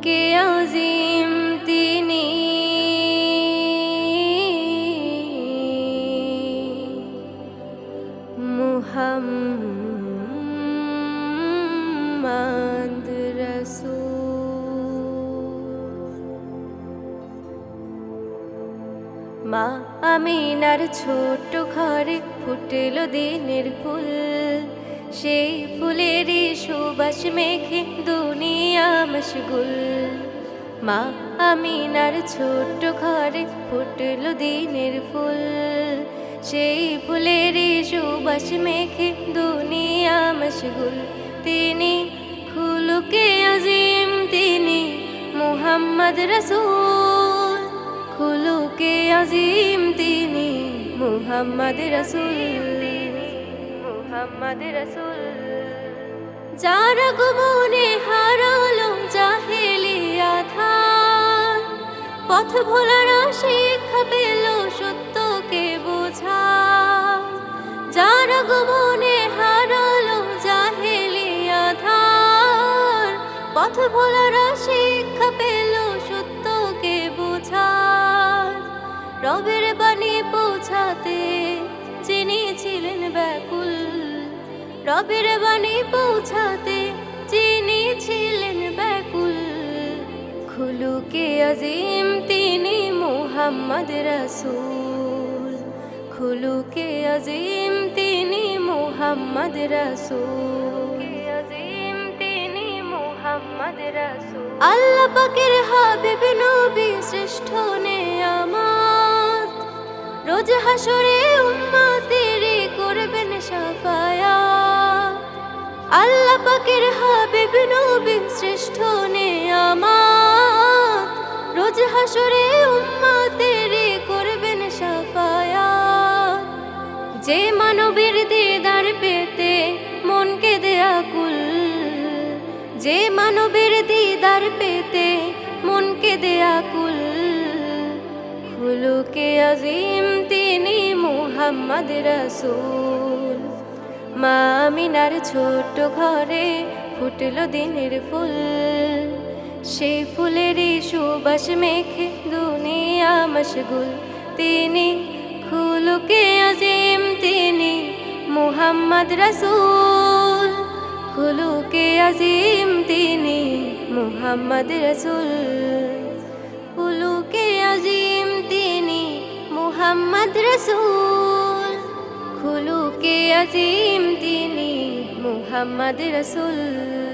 কে আজিম তিনি? মুহাম মা আমিনার ছোট ঘরে ফুটেল দিনের ফুল। সেই ফুলেরই সুবাস মেঘে দু মশগুল মা আমিনার ছোট্ট ঘরে ফুটল দিনের ফুল। সেই ফুলেরই সুবাস মেঘে দুনিয়া মশগুল। তিনি খুলুকে আজিম, তিনি মুহাম্মদ রসুল। খুলুকে আজিম, তিনি মুহাম্মদ রসুল। মুহাম্মদ রসুল। যার গুমনে হারালো পথ ভোলারা শিক্ষা পেল সত্যকে বোঝা। যার গুমনে হারালো জাহেলিয়া ধান পথ ভোলারা শিক্ষা পেল সত্যকে বোঝা। রবের বাণী পৌঁছাতে যিনি ছিলেন ব্যাকুল, রবের বাণী পৌঁছাতে যিনি ছিলেন ব্যাকুল। খুলুকে আজিম মোহাম্মদ রাসূল। খুলুকে আজিম তিনি মোহাম্মদ রাসূল। আজিম তিনি মোহাম্মদ রাসূল আল্লাহ পাকের হাবিব নবী শ্রেষ্ঠ নেয়ামত। রোজ হাসরে উম্মতের করবেন সাফায়াত আল্লাহ পাকের হাবিব নবী শ্রেষ্ঠ নে নেয়ামত। রোজ হাসরে উম্মতের মানবীর দিদার পেতে মনকে দেয়া কুল যে মানবের দিদার পেতে মনকে দেয়া কুল খুলুকে আজিম তিনি মুহাম্মদ রাসূল। মা আমিনার ছোট্ট ঘরে ফুটল দিনের ফুল। সেই ফুলেরই সুবাস মেখে দুনিয়া মশগুল। তিনি খুলুকে মুহাম্মদ রসুল, খুলুকে আজিম তিনি মুহাম্মদ রসুল। খুলুকে আজিম তিনি মুহাম্মদ রসুল, খুলুকে আজিম তিনি মুহাম্মদ রাসূল।